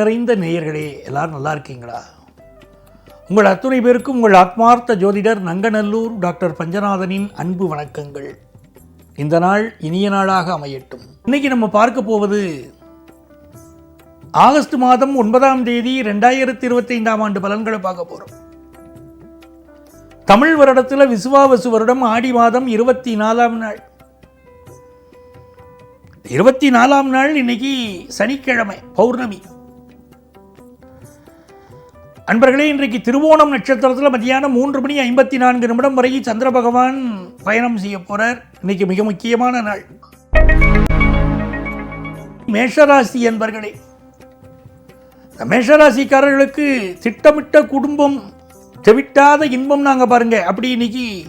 நிறைந்த நேயர்களே எல்லாரும் நல்லா இருக்கீங்களா? உங்கள் அத்துணை பேருக்கும் உங்கள் ஆத்மார்த்த ஜோதிடர் நங்கநல்லூர் டாக்டர் பஞ்சநாதனின் அன்பு வணக்கங்கள். இந்த நாள் இனிய நாளாக அமையட்டும். இன்னைக்கு நம்ம பார்க்க போவது ஆகஸ்ட் மாதம் ஒன்பதாம் தேதி ரெண்டாயிரத்தி இருபத்தி ஐந்தாம் ஆண்டு பலன்களை பார்க்க போகிறோம் தமிழ் வருடத்தில் விசுவாவசு வருடம் ஆடி மாதம் இருபத்தி நாலாம் நாள். இருபத்தி நாலாம் நாள் இன்னைக்கு சனிக்கிழமை பௌர்ணமி. அன்பர்களே இன்றைக்கு திருவோணம் நட்சத்திரத்தில் மத்தியானம் மூன்று மணி ஐம்பத்தி நான்கு நிமிடம் வரை சந்திர பகவான் பயணம் செய்ய போறார். இன்னைக்கு மிக முக்கியமான நாள். மேஷராசி என்பர்களே இந்த மேஷராசிக்காரர்களுக்கு திட்டமிட்ட குடும்பம் தெவிட்டாத இன்பம் நாங்கள் பாருங்க. அப்படி இன்னைக்கு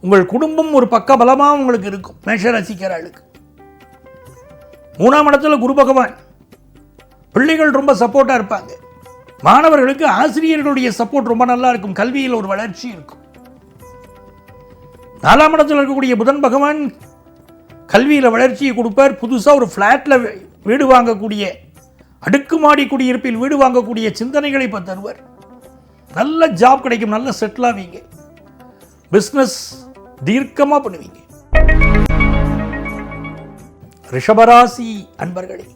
உங்கள் குடும்பம் ஒரு பக்க பலமாக உங்களுக்கு இருக்கும் மேஷராசிக்காரர்களுக்கு. மூணாம் இடத்துல குரு பகவான். பிள்ளைகள் ரொம்ப சப்போர்ட்டாக இருப்பாங்க. மாணவர்களுக்கு ஆசிரியர்களுடைய சப்போர்ட் ரொம்ப நல்லா இருக்கும். கல்வியில் ஒரு வளர்ச்சி இருக்கும். நாலாம் இடத்தில் இருக்கக்கூடிய புதன் பகவான் கல்வியில் வளர்ச்சியை கொடுப்பார். புதுசாக ஒரு ஃப்ளாட்டில் வீடு வாங்கக்கூடிய அடுக்குமாடி குடியிருப்பில் வீடு வாங்கக்கூடிய சிந்தனைகளை இப்போ தருவார். நல்ல ஜாப் கிடைக்கும். நல்ல செட்டில் ஆவீங்க பிஸ்னஸ் தீர்க்கமாக பண்ணுவீங்க. ரிஷபராசி அன்பர்களே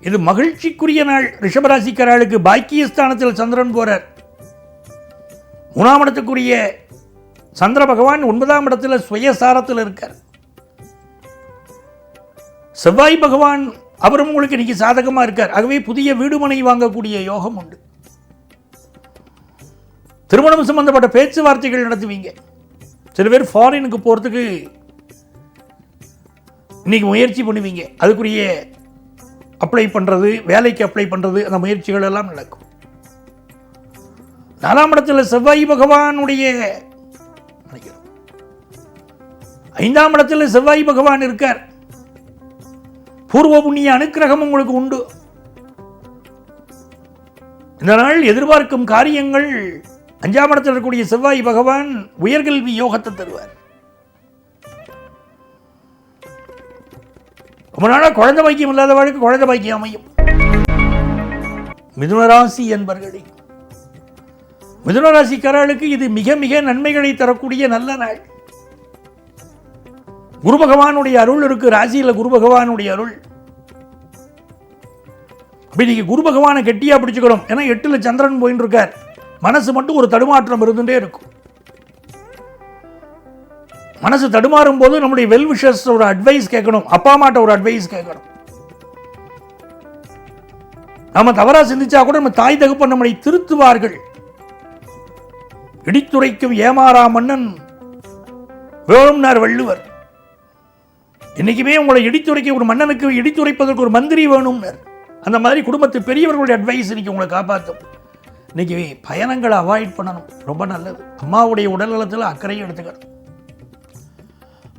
இது மகிழ்ச்சிக்குரிய நாள். ரிஷபராசிக்காரர்களுக்கு பாக்கியஸ்தானத்தில் சந்திரன் போறார். மூணாம் இடத்துக்குரிய சந்திர பகவான் ஒன்பதாம் இடத்துல சுயசாரத்தில் இருக்கார். செவ்வாய் பகவான் அவரும் உங்களுக்கு இன்னைக்கு சாதகமா இருக்கார். ஆகவே புதிய வீடுமனை வாங்கக்கூடிய யோகம் உண்டு. திருமணம் சம்பந்தப்பட்ட பேச்சுவார்த்தைகள் நடத்துவீங்க. சில பேர் ஃபாரினுக்கு போகிறதுக்கு இன்னைக்கு முயற்சி பண்ணுவீங்க. அதுக்குரிய அப்ளை பண்ணுறது வேலைக்கு அப்ளை பண்ணுறது அந்த முயற்சிகள் எல்லாம் நடக்கும். நாலாம் இடத்துல செவ்வாய் பகவானுடைய ஐந்தாம் இடத்துல செவ்வாய் பகவான் இருக்கார். பூர்வ புண்ணிய அனுக்கிரகம் உங்களுக்கு உண்டு. இந்த நாள் எதிர்பார்க்கும் காரியங்கள் அஞ்சாம் இடத்தில் இருக்கக்கூடிய செவ்வாய் பகவான் உயர்கல்வி யோகத்தை தருவார். ரொம்ப நாளாக குழந்தை பாக்கியம் வாழ்க்கை குழந்தை பாக்கியம் அமையும். மிதுனராசி என்பர்களே மிதுனராசிக்காரர்களுக்கு இது மிக மிக நன்மைகளை தரக்கூடிய நல்ல நாள். குரு பகவானுடைய அருள் இருக்கு ராசியில் குரு பகவானுடைய அருள். அப்படி நீங்க குரு பகவானை கெட்டியா பிடிச்சுக்கணும். ஏன்னா எட்டுல சந்திரன் போயின்னு இருக்கார். மனசு மட்டும் ஒரு தடுமாற்றம் இருந்துட்டே இருக்கும். மனசு தடுமாறும் போது நம்முடைய வெல் விஷஸ் ஒரு அட்வைஸ் கேட்கணும். அப்பா அம்மாட்ட ஒரு அட்வைஸ் கேட்கணும். நாம தவறா சிந்திச்சா கூட நம்ம தாய் தகப்பன் நம்மளை திருத்துவார்கள். இடித்துரைக்கும் ஏமாறா மன்னன் வேணும்னார் வள்ளுவர். இன்னைக்குமே உங்களை இடித்துரைக்க ஒரு மன்னனுக்கு இடித்துரைப்பதற்கு ஒரு மந்திரி வேணும்னார். அந்த மாதிரி குடும்பத்து பெரியவர்களுடைய அட்வைஸ் இன்னைக்கு உங்களை காப்பாற்றும் இன்னைக்கு பயணங்களை அவாய்ட் பண்ணணும். ரொம்ப நல்லது. அம்மாவுடைய உடல்நலத்தில் அக்கறையும் எடுத்துக்கணும்.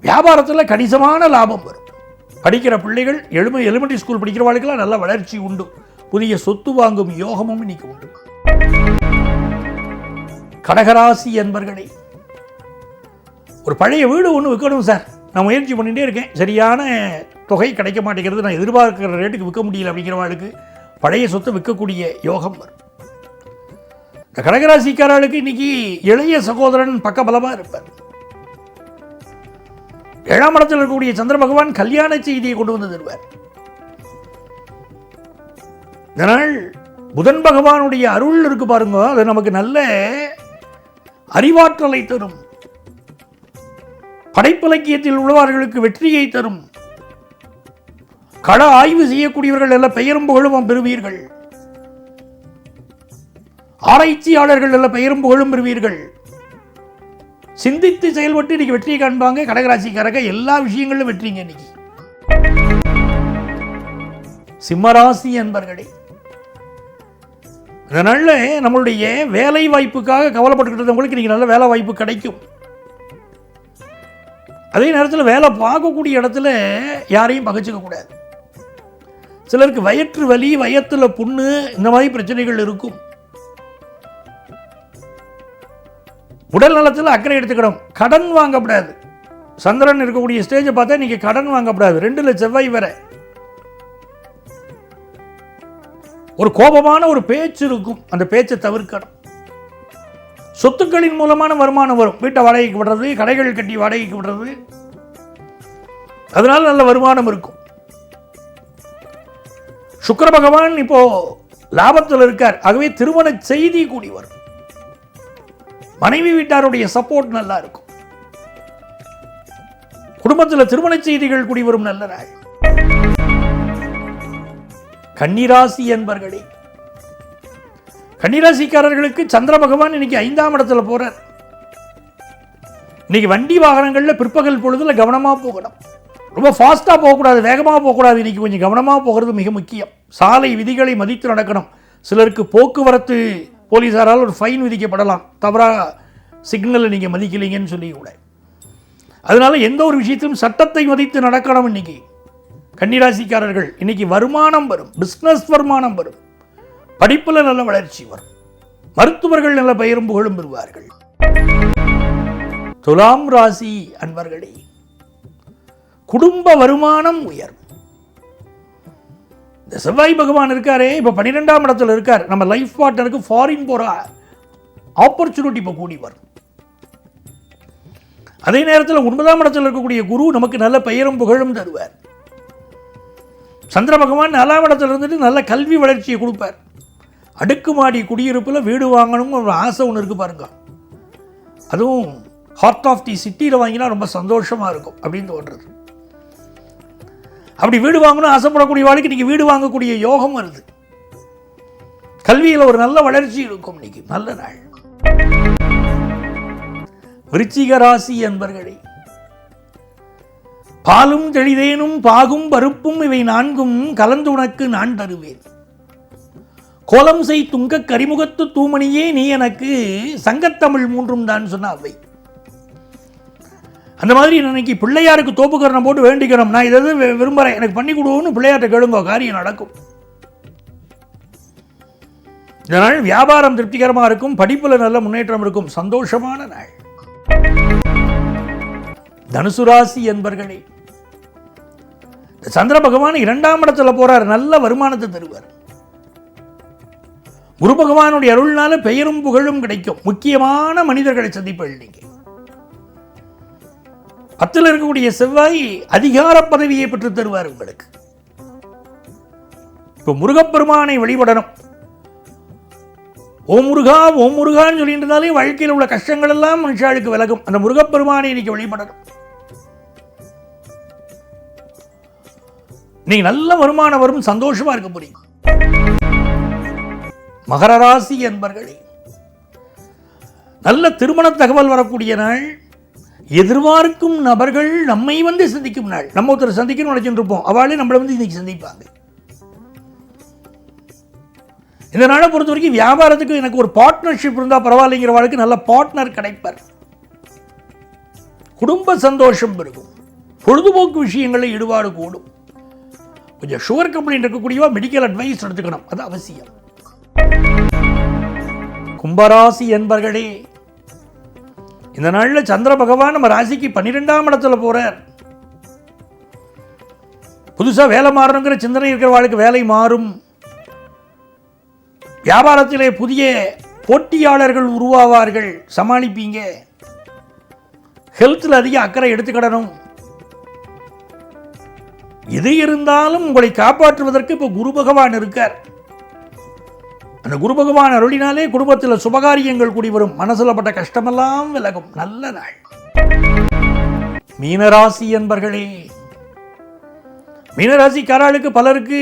வியாபாரத்தில் கணிசமான லாபம் வரும். படிக்கிற பிள்ளைகள் எழும எலிமெண்ட்ரி ஸ்கூல் படிக்கிறவாளுக்கெல்லாம் நல்ல வளர்ச்சி உண்டு. புதிய சொத்து வாங்கும் யோகமும் இன்னைக்கு உண்டு. கடகராசி என்பர்களே ஒரு பழைய வீடு ஒன்று விற்கணும் சார். நான் முயற்சி பண்ணிகிட்டே இருக்கேன். சரியான தொகை கிடைக்க மாட்டேங்கிறது நான் எதிர்பார்க்கிற ரேட்டுக்கு விற்க முடியல அப்படிங்கிறவாளுக்கு பழைய சொத்தை விற்கக்கூடிய யோகம் வரும். இந்த கடகராசிக்காரர்களுக்கு இன்னைக்கு இளைய சகோதரன் பக்கபலமாக இருப்பார். ஏழாம் இடத்தில் இருக்கக்கூடிய சந்திர பகவான் கல்யாண செய்தியை கொண்டு வந்து தருவார். இதனால் புதன் பகவானுடைய அருள் இருக்கு பாருங்க அது நமக்கு நல்ல அறிவாற்றலை தரும். படைப்பிலக்கியத்தில் உள்ளவர்களுக்கு வெற்றியை தரும். கள ஆய்வு செய்யக்கூடியவர்கள் எல்லாம் பெயரும் புகழும் பெறுவீர்கள். ஆராய்ச்சியாளர்கள் எல்லாம் பெயரும் புகழும் பெறுவீர்கள். சிந்தித்து செயல்பட்டு இன்னைக்கு வெற்றியை காண்பாங்க கடகராசிக்காரங்க. எல்லா விஷயங்களிலும் வெற்றிங்க இன்னைக்கு. சிம்மராசி என்பர்களே அதனால நம்மளுடைய வேலை வாய்ப்புக்காக கவலைப்பட்டுக்கிட்டு இருந்தவங்களுக்கு இன்னைக்கு நல்ல வேலை வாய்ப்பு கிடைக்கும். அதே நேரத்தில் வேலை பார்க்கக்கூடிய இடத்துல யாரையும் பகைச்சிக்க கூடாது. சிலருக்கு வயிற்று வலி வயத்தில் புண்ணு இந்த மாதிரி பிரச்சனைகள் இருக்கும். உடல் நலத்தில் அக்கறை எடுத்துக்கணும். கடன் வாங்கக்கூடாது சந்திரன் இருக்கக்கூடிய ஸ்டேஜை பார்த்தா நீங்கள் கடன் வாங்கக்கூடாது ரெண்டுல செவ்வாய் வர ஒரு கோபமான ஒரு பேச்சு இருக்கும். அந்த பேச்சை தவிர்க்கணும். சொத்துக்களின் மூலமான வருமானம் வரும். வீட்டை வாடகைக்கு விடுறது கடைகள் கட்டி வாடகைக்கு விடுறது. அதனால நல்ல வருமானம் இருக்கும். சுக்கர பகவான் இப்போ லாபத்தில் இருக்கார். ஆகவே திருமண செய்தி கூடி வரும். மனைவி வீட்டாருடைய சப்போர்ட் நல்லா இருக்கும் குடும்பத்தில் திருமண செய்திகள் குடிவரும் நல்ல நாள். கன்னிராசி என்பர்களே கன்னிராசிக்காரர்களுக்கு சந்திர பகவான் இன்னைக்கு ஐந்தாம் இடத்துல போறார். இன்னைக்கு வண்டி வாகனங்களில் பிற்பகல் பொழுதுல கவனமா போகணும். ரொம்ப ஃபாஸ்ட்டாக போகக்கூடாது வேகமாக போகக்கூடாது. இன்னைக்கு கொஞ்சம் கவனமாக போகிறது மிக முக்கியம். சாலை விதிகளை மதித்து நடக்கணும். சிலருக்கு போக்குவரத்து போலீஸாரால் ஒரு ஃபைன் விதிக்கப்படலாம். தவறாக சிக்னலை நீங்கள் மதிக்கலைங்கன்னு சொல்லி கூட. அதனால எந்த ஒரு விஷயத்திலும் சட்டத்தை மதித்து நடக்கணும் இன்னைக்கு. கன்னிராசிக்காரர்கள் இன்னைக்கு வருமானம் வரும் பிஸ்னஸ் வருமானம் வரும். படிப்பில் நல்ல வளர்ச்சி வரும். மருத்துவர்கள் நல்ல பெயரும் புகழும் பெறுவார்கள். துலாம் ராசி அன்பர்களே குடும்ப வருமானம் உயரும். இந்த செவ்வாய் பகவான் இருக்காரே இப்போ பன்னிரெண்டாம் இடத்துல இருக்கார். நம்ம லைஃப் பார்ட்னருக்கு ஃபாரின் போகிற ஆப்பர்ச்சுனிட்டி இப்போ கூடி வரும். அதே நேரத்தில் ஒன்பதாம் இடத்தில் இருக்கக்கூடிய குரு நமக்கு நல்ல பெயரும் புகழும் தருவார். சந்திர பகவான் நாலாம் இடத்துல இருந்துட்டு நல்ல கல்வி வளர்ச்சியை கொடுப்பார். அடுக்குமாடி குடியிருப்பில் வீடு வாங்கணும்னு ஒரு ஆசை ஒன்று இருக்குது பாருங்க. அதுவும் ஹார்ட் ஆஃப் தி சிட்டியில் வாங்கினா ரொம்ப சந்தோஷமாக இருக்கும் அப்படின்னு தோன்றது அப்படி வீடு வாங்கணும் ஆசைப்படக்கூடிய வாழ்க்கை இன்னைக்கு வீடு வாங்கக்கூடிய யோகம் வருது. கல்வியில் ஒரு நல்ல வளர்ச்சி இருக்கும் இன்னைக்கு. நல்ல நாள். விருச்சிக ராசி என்பர்களே பாலும் தெளிதேனும் பாகும் பருப்பும் இவை நான்கும் கலந்து உனக்கு நான் தருவேன். கோலம் செய் துங்க கரிமுகத்து தூமணியே நீ எனக்கு சங்கத்தமிழ் மூன்றும் தான் சொன்ன அவை அந்த மாதிரி இன்னைக்கு பிள்ளையாருக்கு தோப்புக்கரணம் போட்டு வேண்டிக்கிறோம் நான் இதை விரும்புகிறேன் எனக்கு பண்ணி கொடுவோம்னு பிள்ளையார்ட்ட கேளுங்க காரியம் நடக்கும். இதனால் வியாபாரம் திருப்திகரமாக இருக்கும் படிப்பில் நல்ல முன்னேற்றம் இருக்கும் சந்தோஷமான நாள். தனுசு ராசி என்பர்களே சந்திர பகவான் இரண்டாம் இடத்துல போறார் நல்ல வருமானத்தை தருவார். குரு பகவானுடைய அருள்னால பெயரும் புகழும் கிடைக்கும். முக்கியமான மனிதர்களை சந்திப்பீர்கள் நீங்க பத்தில் இருக்கக்கூடிய செவ்வாய் அதிகார பதவியை பெற்று தருவார் உங்களுக்கு. இப்போ முருகப்பெருமானை வழிபடணும். ஓம் முருகா ஓம் முருகான்னு சொல்லிட்டு இருந்தாலே வாழ்க்கையில் உள்ள கஷ்டங்கள் எல்லாம் மனுஷாளுக்கு விலகும். அந்த முருகப்பெருமானை இன்னைக்கு வழிபடணும். நீ நல்ல வருமானம் வரும் சந்தோஷமா இருக்க முடியும். மகர ராசி என்பர்களே நல்ல திருமண தகவல் வரக்கூடிய நாள். எதிர்பார்க்கும் நபர்கள் நம்மை வந்து சந்திக்கும் நாள். நம்ம ஒருத்தர் சந்திக்கணும்னு நினைச்சுட்டு இருப்போம் அவளே நம்மளை வந்து இன்றைக்கி சந்திப்பாங்க. இந்த நாளை பொறுத்த வரைக்கும் வியாபாரத்துக்கு எனக்கு ஒரு பார்ட்னர்ஷிப் இருந்தால் பரவாயில்லைங்கிற வாழ்க்கை நல்ல பார்ட்னர் கிடைப்பார். குடும்ப சந்தோஷம் இருக்கும் பொழுதுபோக்கு விஷயங்களில் ஈடுபாடு கூடும். கொஞ்சம் சுகர் கம்பெனி இருக்கக்கூடியவா மெடிக்கல் அட்வைஸ் எடுத்துக்கணும். அது அவசியம். கும்பராசி என்பர்களே இந்த நாளில் சந்திர பகவான் நம்ம ராசிக்கு பன்னிரெண்டாம் இடத்துல போகிறார் புதுசாக வேலை மாறணுங்கிற சிந்தனை இருக்கிற வாழ்க்கை வேலை மாறும். வியாபாரத்திலே புதிய போட்டியாளர்கள் உருவாவார்கள். சமாளிப்பீங்க. ஹெல்த்தில் அதிக அக்கறை எடுத்துக்கிடணும். எது இருந்தாலும் உங்களை காப்பாற்றுவதற்கு இப்போ குரு பகவான் இருக்கார். அந்த குரு பகவான் அருளினாலே குடும்பத்தில் சுபகாரியங்கள் கூடி வரும். மனசில் பட்ட கஷ்டமெல்லாம் விலகும். நல்ல நாள். மீனராசி என்பர்களே மீனராசிக்காரர்களுக்கு பலருக்கு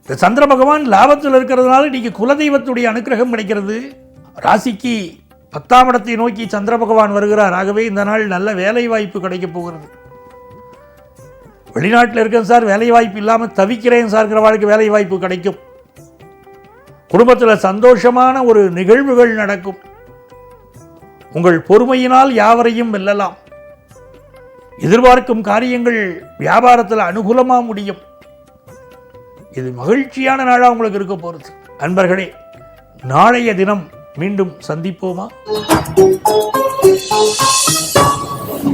இந்த சந்திர பகவான் லாபத்தில் இருக்கிறதுனால இன்னைக்கு குலதெய்வத்துடைய அனுக்கிரகம் கிடைக்கிறது. ராசிக்கு பத்தாம் இடத்தை நோக்கி சந்திர பகவான் வருகிறார். ஆகவே இந்த நாள் நல்ல வேலை வாய்ப்பு கிடைக்கப் போகிறது. வெளிநாட்டில் இருக்கேன் சார். வேலை வாய்ப்பு இல்லாமல் தவிக்கிறேன் சார்ங்கிற வாழ்க்கை வேலை வாய்ப்பு கிடைக்கும். குடும்பத்தில் சந்தோஷமான ஒரு நிகழ்வுகள் நடக்கும். உங்கள் பொறுமையினால் யாவரையும் வெல்லலாம். எதிர்பார்க்கும் காரியங்கள் வியாபாரத்தில் அனுகூலமாக முடியும். இது மகிழ்ச்சியான நாளாக உங்களுக்கு இருக்க போகிறது அன்பர்களே நாளைய தினம் மீண்டும் சந்திப்போமா?